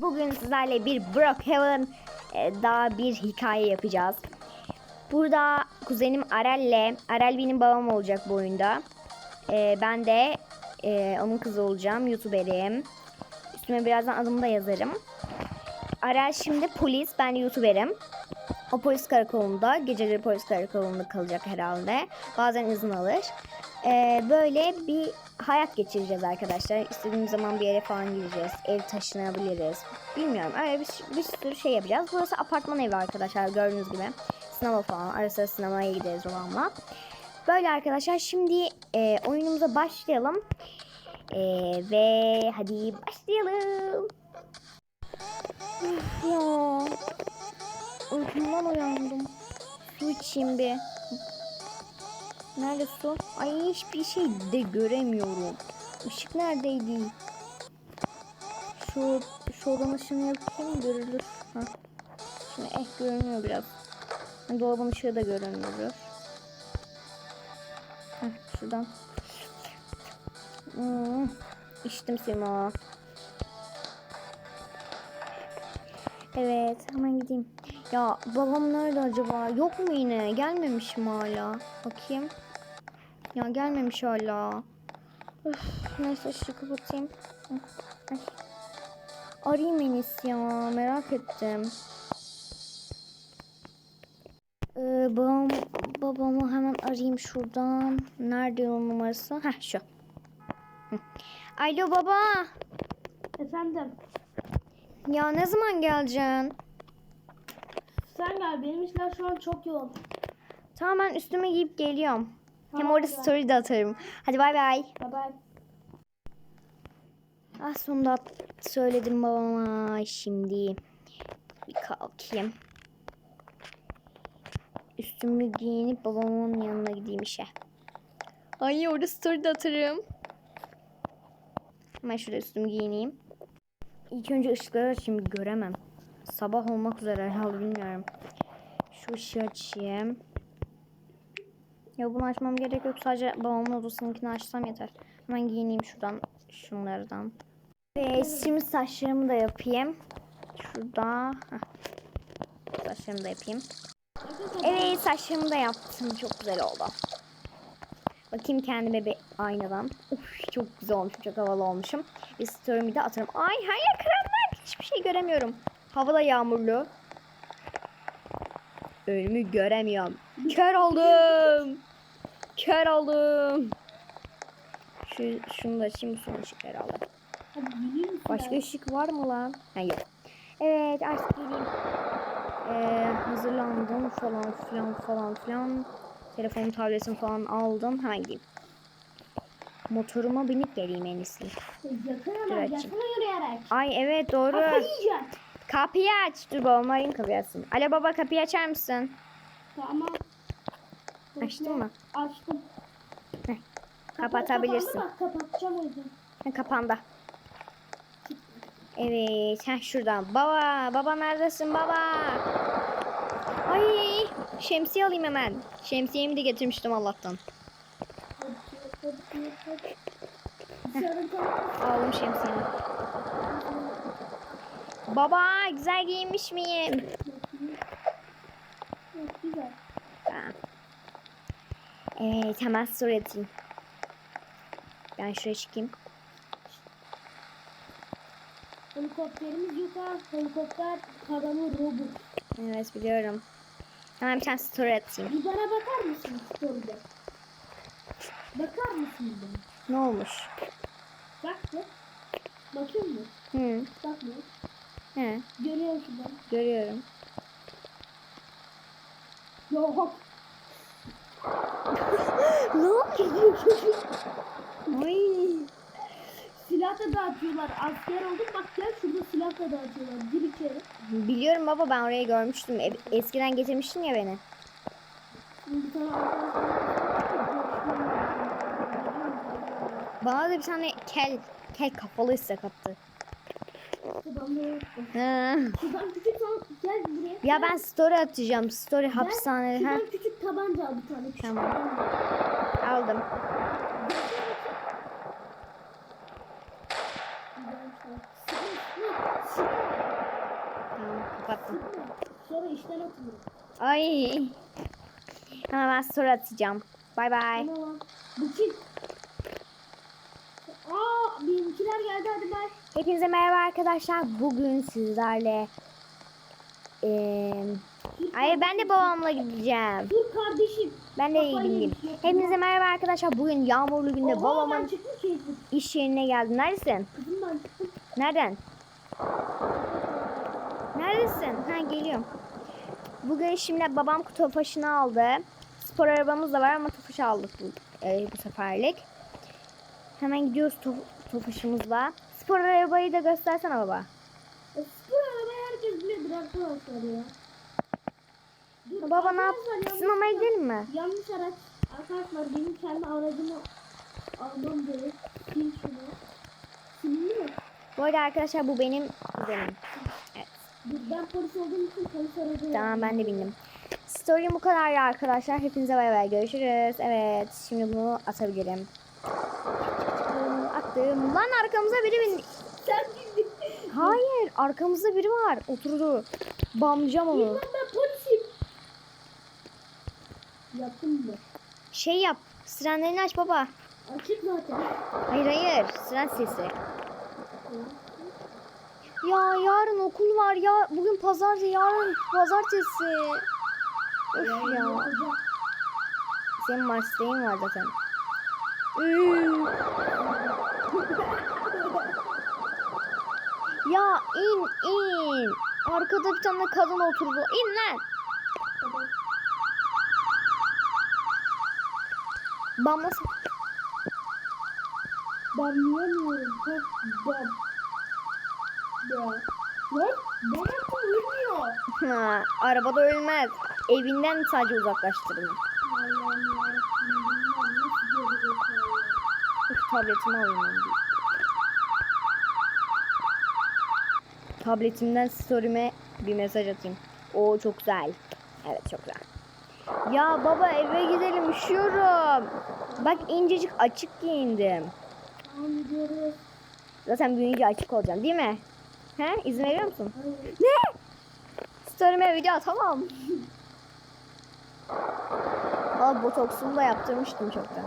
Bugün sizlerle bir Brookhaven e, daha bir hikaye yapacağız. Burada kuzenim Arel'le, Arel benim babam olacak bu oyunda. E, ben de e, onun kızı olacağım, YouTuber'im. Üstüme birazdan adımı da yazarım. Arel şimdi polis, ben YouTuber'im. O polis karakolunda, geceleri polis karakolunda kalacak herhalde. Bazen izin alır. Ee, böyle bir hayat geçireceğiz arkadaşlar. İstediğimiz zaman bir yere falan gideceğiz. Ev taşınabiliriz. Bilmiyorum. Öyle bir, bir sürü şey yapacağız. Burası apartman evi arkadaşlar gördüğünüz gibi. Sinema falan. Ara sıra sinemaya gideriz babamla. Böyle arkadaşlar. Şimdi e, oyunumuza başlayalım. E, ve hadi başlayalım. Üf ya. Uykumdan uyandım. Su içeyim bir. Nerede su? Ay hiçbir şey de göremiyorum. Işık neredeydi? Şu şu odanın ışığını yapayım görülür. Ha. Şimdi eh görünüyor biraz. Dolabın ışığı da görünüyor. Heh, şuradan. Hmm, içtim Sima. Evet hemen gideyim. Ya babam nerede acaba? Yok mu yine? Gelmemiş mi hala? Bakayım. Ya gelmemiş hala. Üf, neyse şu kapatayım. Ay. Arayayım en iyisi ya. Merak ettim. Ee, babam, babamı hemen arayayım şuradan. Nerede onun numarası? Heh şu. Alo baba. Efendim, Ya ne zaman geleceksin? sen gel. Benim işler şu an çok yoğun. Tamam ben üstüme giyip geliyorum. Hem orada story de atarım. Hadi bay bay. Bye bye. Ah sonunda söyledim babama. Şimdi bir kalkayım. Üstümü giyinip babamın yanına gideyim işe. Ay orada story de atarım. Hemen şurada üstümü giyineyim. İlk önce ışıkları açayım göremem. Sabah olmak üzere herhalde bilmiyorum. Şu ışığı açayım. Ya bunu açmam gerek yok. Sadece babamın odasınınkini açsam yeter. Hemen giyineyim şuradan şunlardan. Ve şimdi saçlarımı da yapayım. Şurada. Heh. Saçlarımı da yapayım. Evet saçlarımı da yaptım. Çok güzel oldu. Bakayım kendime bir aynadan. Uf, çok güzel olmuşum. Çok havalı olmuşum. Bir story'mi de atarım. Ay her yer. Hiçbir şey göremiyorum. Hava da yağmurlu. Önümü göremiyorum. Kör oldum. Kör oldum. Şu, şunu da açayım. Son ışık herhalde. Hadi gideyim misin? Başka ışık var mı lan? Ha yok. Evet artık geleyim. Ee, hazırlandım falan filan falan filan. Telefonu tabletim falan aldım. Hemen gideyim. Motoruma binip geleyim en iyisi. Yakın açayım. Gelsene yürüyerek. Ay evet doğru. Kafayı yiyeceğim. Kapıyı aç. Dur babamı arayayım kapıyı açsın. Alo baba kapıyı açar mısın? Tamam. Açtın mı? Açtım. Heh, Kapatabilirsin. kapandı Bak kapatacağım o yüzden. Ha, kapandı. Evet, ha şuradan. Baba, baba neredesin baba? Ay, şemsiye alayım hemen. Şemsiyemi de getirmiştim Allah'tan. Aldım şemsiyemi. Baba, güzel giyinmiş miyim? Çok güzel. Ha. Evet, hemen story atayım. Ben şuraya çıkayım. Helikopterimiz yok ha. Helikopter karalı robot. Evet, biliyorum. Hemen bir tane story atayım. Bir bana bakar mısın story'de? Bakar mısın bana? Ne olmuş? Bak be. Bakıyor musun? Hı, Bakma. he, Görüyor musun ben? görüyorum. Yok. Geliyor çocuk. Ay! Silah da dağıtıyorlar. Asker oldum bak gel şurada silah da dağıtıyorlar. Gir içeri. Biliyorum baba ben orayı görmüştüm. E- Eskiden getirmiştin ya beni. Bir tane arkadaşlar- Bana da bir tane kel kel kafalı istek attı. Şuradan da- Ha. Şuradan küçük tan- gel buraya. Ya ben story atacağım. Story hapishanede. Ha. Şuradan küçük tabanca al bir tane. Küçük Tamam. tabanca. Aldım. Tamam kapattım. Sonra işten atılır. Ay. Hemen ben story atacağım. Bay bay. Lan. Bu kim? Aa benimkiler geldi hadi bay. Hepinize merhaba arkadaşlar. Bugün sizlerle eee Hayır ben de babamla gideceğim. Dur kardeşim. Ben de Kafayı gideyim. Hepinize merhaba arkadaşlar. Bugün yağmurlu günde Oha, babamın iş yerine geldim. Neredesin? Kızım ben çıktım. Nereden? Neredesin? Ha geliyorum. Bugün şimdi babam tofaşını aldı. Spor arabamız da var ama tofaş aldık bu, e, bu seferlik. Hemen gidiyoruz to- tofaşımızla. Spor arabayı da göstersene baba. E, Spor arabayı herkes bilir arkadaşlar ya. Dur, Baba ne yap? arkadaşlar, yanlış Sinemaya gidelim mi? Yanlış araç. Arkadaşlar benim kendi aracımı almam gerek. Sil şunu. Silindi mi? Bu arada arkadaşlar bu benim kuzenim. Evet. Dur ben polis olduğum için polis aracı Tamam ben de bindim. Story bu kadar ya arkadaşlar. Hepinize bay bay görüşürüz. Evet şimdi bunu atabilirim. Attım. Lan arkamıza biri bindi. Sen bildin. Hayır arkamızda biri var. Oturdu. Bamcam onu. Bilmem ben Yaptım mı? Şey yap. Sirenlerini aç baba. Açık zaten. Hayır hayır. Siren sesi. Ya yarın okul var ya. Bugün pazartesi yarın pazartesi. Öf ya. Yapacağım. Senin mesleğin var zaten. Ya in in. Arkada bir tane kadın oturdu. İn lan. Tamam. Bamla Ben yiyemiyorum. Ben. Ben. Lan ben yaptım ölmüyor. Ha, arabada ölmez. Evinden sadece. Allah'ım yarabbim. Ben nasıl? Uf, tabletimi alayım ben bir. Tabletimden story'me bir mesaj atayım. Oo çok güzel. Evet çok güzel. Ya baba eve gidelim üşüyorum. Bak incecik açık giyindim. Tamam gidiyoruz. Zaten büyüyünce açık olacağım değil mi? He? İzin veriyor musun? Hayır. Ne? Story'me video atamam. Al botoksumu da yaptırmıştım çoktan.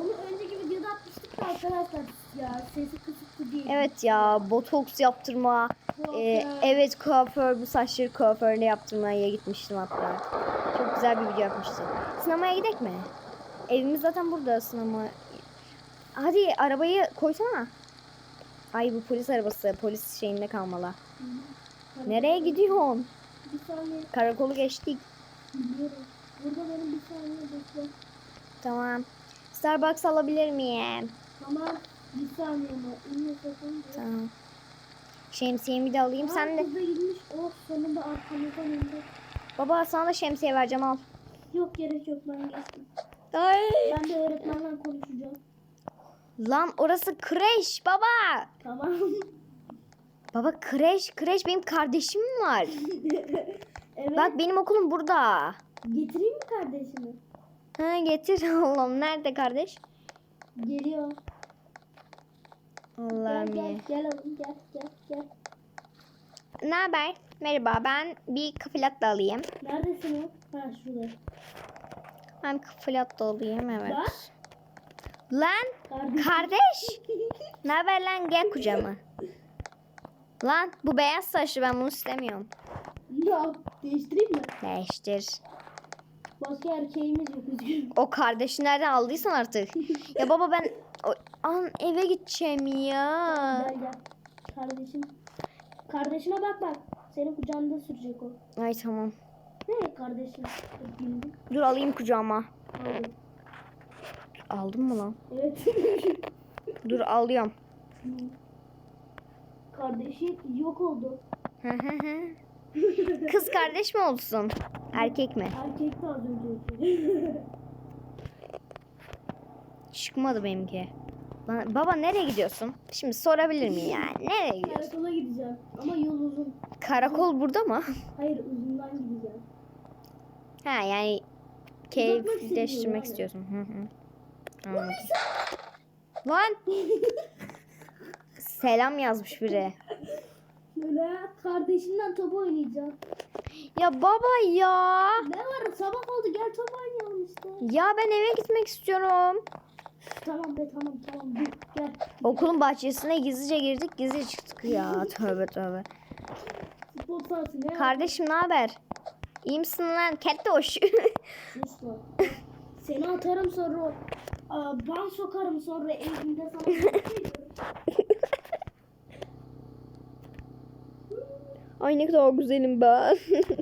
Onu önceki videoda atmıştık da arkadaşlar ya sesi kısıktı değil. Evet ya botoks yaptırma. Ee, evet kuaför bu saçları kuaförle yaptırmaya gitmiştim hatta. Çok güzel bir video yapmıştım. Sinemaya gidelim mi? Evimiz zaten burada sinema. Hadi arabayı koysana. Ay bu polis arabası polis şeyinde kalmalı. Nereye gidiyorsun? Bir saniye Karakolu geçtik. Burada benim bir saniye bekle. Tamam. Starbucks alabilir miyim? Tamam bir saniye ama. Tamam. Şemsiyemi de alayım. Sen de. Gitmiş. Oh sonunda arkamızdan indi. Baba sana da şemsiye vereceğim al. Yok gerek yok ben geçtim. Ay. Ben de öğretmenle konuşacağım. Lan orası kreş baba. Tamam. Baba kreş, kreş benim kardeşim var. evet. Bak benim okulum burada. Getireyim mi kardeşimi? Ha getir Allah'ım. Nerede kardeş? Geliyor. Gel Allah'ım gel ya. gel oğlum gel gel gel. Ne haber? Merhaba ben bir kafilat da alayım. Neredesin o? Ha şurada. Ben kafilat da alayım evet. Bak. Lan Kardeşim. kardeş. Ne haber lan gel kucağıma. Lan bu beyaz saçlı ben bunu istemiyorum. Ya değiştireyim mi? Değiştir. Başka erkeğimiz yok üzgünüm. O kardeşi nereden aldıysan artık. ya baba ben an eve gideceğim ya. Gel gel. Kardeşim. Kardeşine bak bak. Senin kucağında sürecek o. Ay tamam. Ne kardeşim? Bildim. Dur alayım kucağıma. Aldım. Aldın mı lan? Evet. Dur alıyorum. Kardeşi yok oldu. Kız kardeş mi olsun? Erkek mi? Erkek de az önce. Çıkmadı benimki. Lan, baba nereye gidiyorsun? Şimdi sorabilir miyim yani? Nereye gidiyorsun? Karakola gideceğim. Ama yol uzun. Karakol burada mı? Hayır uzundan gideceğim. Ha yani keyifleştirmek istiyorsun. Hı hı. Anladım. Lan Selam yazmış biri. Şöyle kardeşimden top oynayacağım. Ya baba ya. Ne var sabah oldu gel top oynayalım işte. Ya ben eve gitmek istiyorum. Tamam be tamam tamam dur gel. Okulun bahçesine gizlice girdik gizlice çıktık ya. Tövbe tövbe. Futbol sahası ne? Kardeşim ne haber? İyi misin lan? Sus lan. Seni atarım sonra. Ban sokarım sonra evimde sana. Ay ne kadar güzelim ben.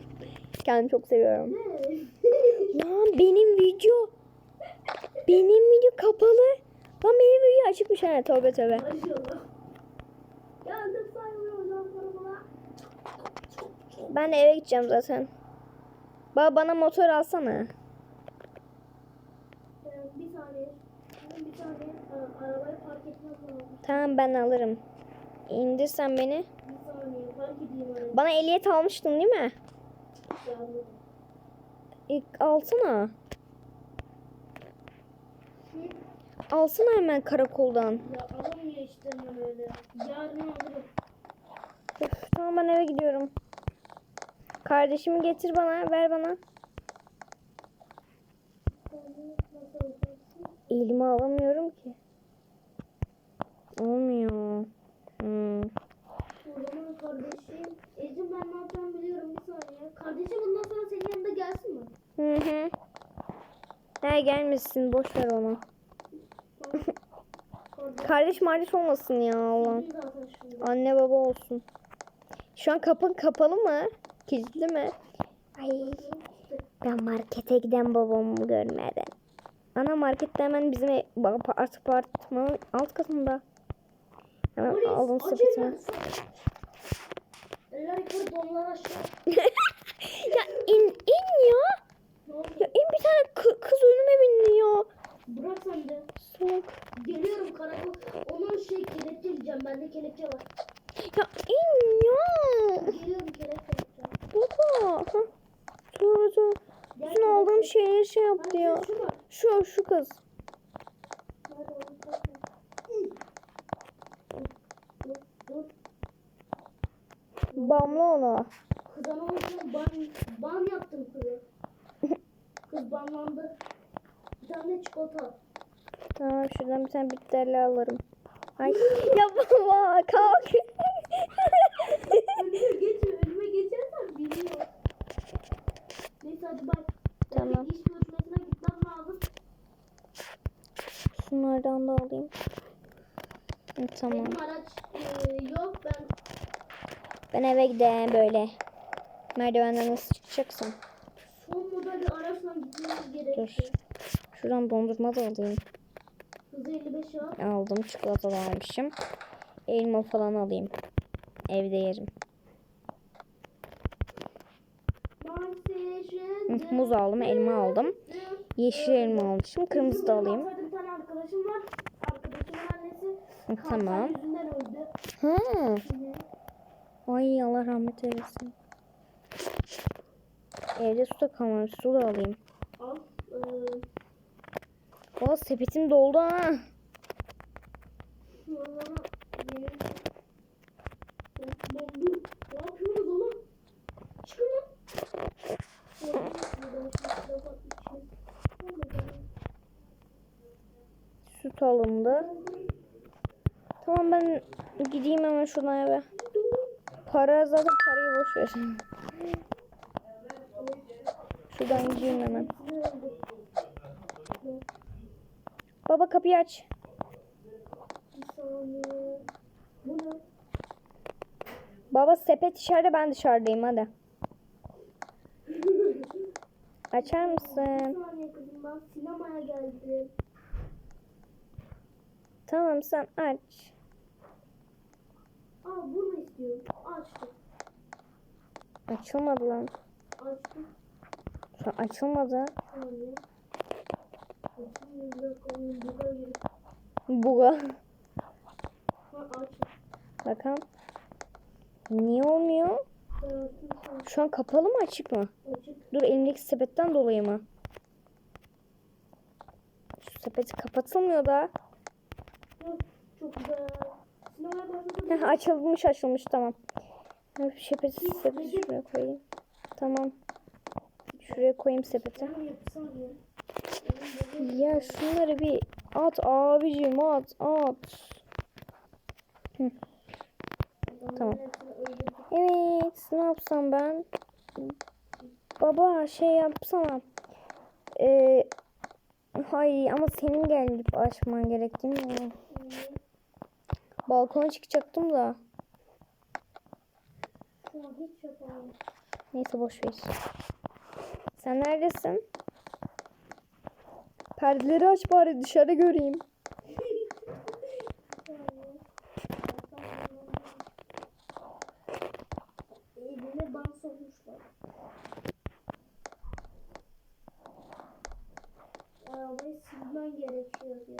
Kendimi çok seviyorum. Lan benim video. Benim video kapalı. Lan benim video açıkmış ha. Tövbe tövbe. Ben de eve gideceğim zaten. Baba bana motor alsana. Ee, Bir saniye. Bir saniye. Aa, Arabayı park etmem lazım. Tamam ben alırım. İndirsen beni. Saniye. Bana ehliyet almıştın değil mi? İlk alsana. Alsana hemen karakoldan. Ya alamıyor işte hemen öyle. Yarın alırım. Tamam ben eve gidiyorum. Kardeşimi getir bana, ver bana. Elime alamıyorum ki. Olmuyor. Hmm. O zaman kardeşim. Ecim ben ne yapacağımı biliyorum bir saniye. Kardeşim bundan sonra senin yanında gelsin mi? Hı hı. Ha gelmesin boş ver onu. Kardeş mardeş olmasın ya Allah. Anne baba olsun. Şu an kapı kapalı mı? Kilitli mi? Ay ben markete giden babamı görmeden. Ana markette hemen bizim ev- apartmanın alt katında. Hemen Polis aldım sepetimi. ya in in ya. Ya tane kı- kız önüme bindi ya. Bırak sen de. Salak. Geliyorum karakol. Onun şey kelepçe diyeceğim. Bende kelepçe var. Ya in ya. Geliyorum kelepçe. Baba. Ha. Dur. Gel Bütün aldığım şeyleri şey yaptı Hani ya. şu. Şu kız. Bamla onu. Kızana olsun ban, ban yaptım kızı. Kız banlandı. Bir tane çikolata. Tamam şuradan bir tane bitterli alırım. Ay ya baba kalk. Önüme geçme, önüme geçersen biliyor. Neyse hadi bak. Tamam. İş görüşmesine gitmem lazım. Şunlardan da alayım. Hı, Tamam. Benim araç e, yok. Ben Ben eve gideyim böyle. Merdivenden nasıl çıkacaksın? Dur. Şuradan dondurma da alayım. Hızı 55 ya. Aldım çikolata da almışım. Elma falan alayım. Evde yerim. Muz aldım, elma aldım. Yeşil elma almışım. Kırmızı da alayım. Tamam. Ha. Hı. Ay Allah rahmet eylesin. Evde su da kalmamış. Su da alayım. Al. Aa sepetim doldu ha. Süt alındı. Tamam ben gideyim hemen şuradan eve. Para zaten parayı boş ver. Şuradan gideyim hemen. Baba kapıyı aç. Baba sepet dışarıda ben dışarıdayım hadi. Açar mısın? sinemaya geldim. Tamam sen aç. Aa bunu istiyorum. Açtım. Açılmadı lan. Açtım. Açılmadı. Bir saniye. Açayım bir dakika. oyun buga. Bakalım. Niye olmuyor? Şu an kapalı mı açık mı? açık. Dur elimdeki sepetten dolayı mı? Şu sepeti kapatılmıyor da. Çok, güzel. açılmış açılmış tamam. Sepeti sepeti şuraya koyayım. Tamam. Şuraya koyayım sepeti. Ya. Şunları bir at abicim at at. Tamam. Evet ne yapsam ben? Baba şey yapsana. Ee, hay ama senin gelip açman gerek değil mi? Balkona çıkacaktım da. Neyse boş ver. Sen neredesin? Perdeleri aç bari dışarı göreyim. Eline bant sokmuşlar. Arabayı silmen gerekiyor ya.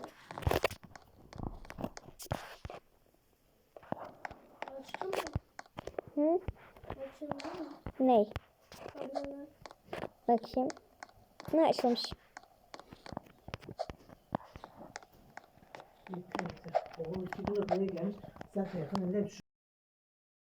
Açtın mı? Hı? Açıldı mı? Ney? Bakayım. Ne açılmış? Buraya gelmiş. Telefon eline düş.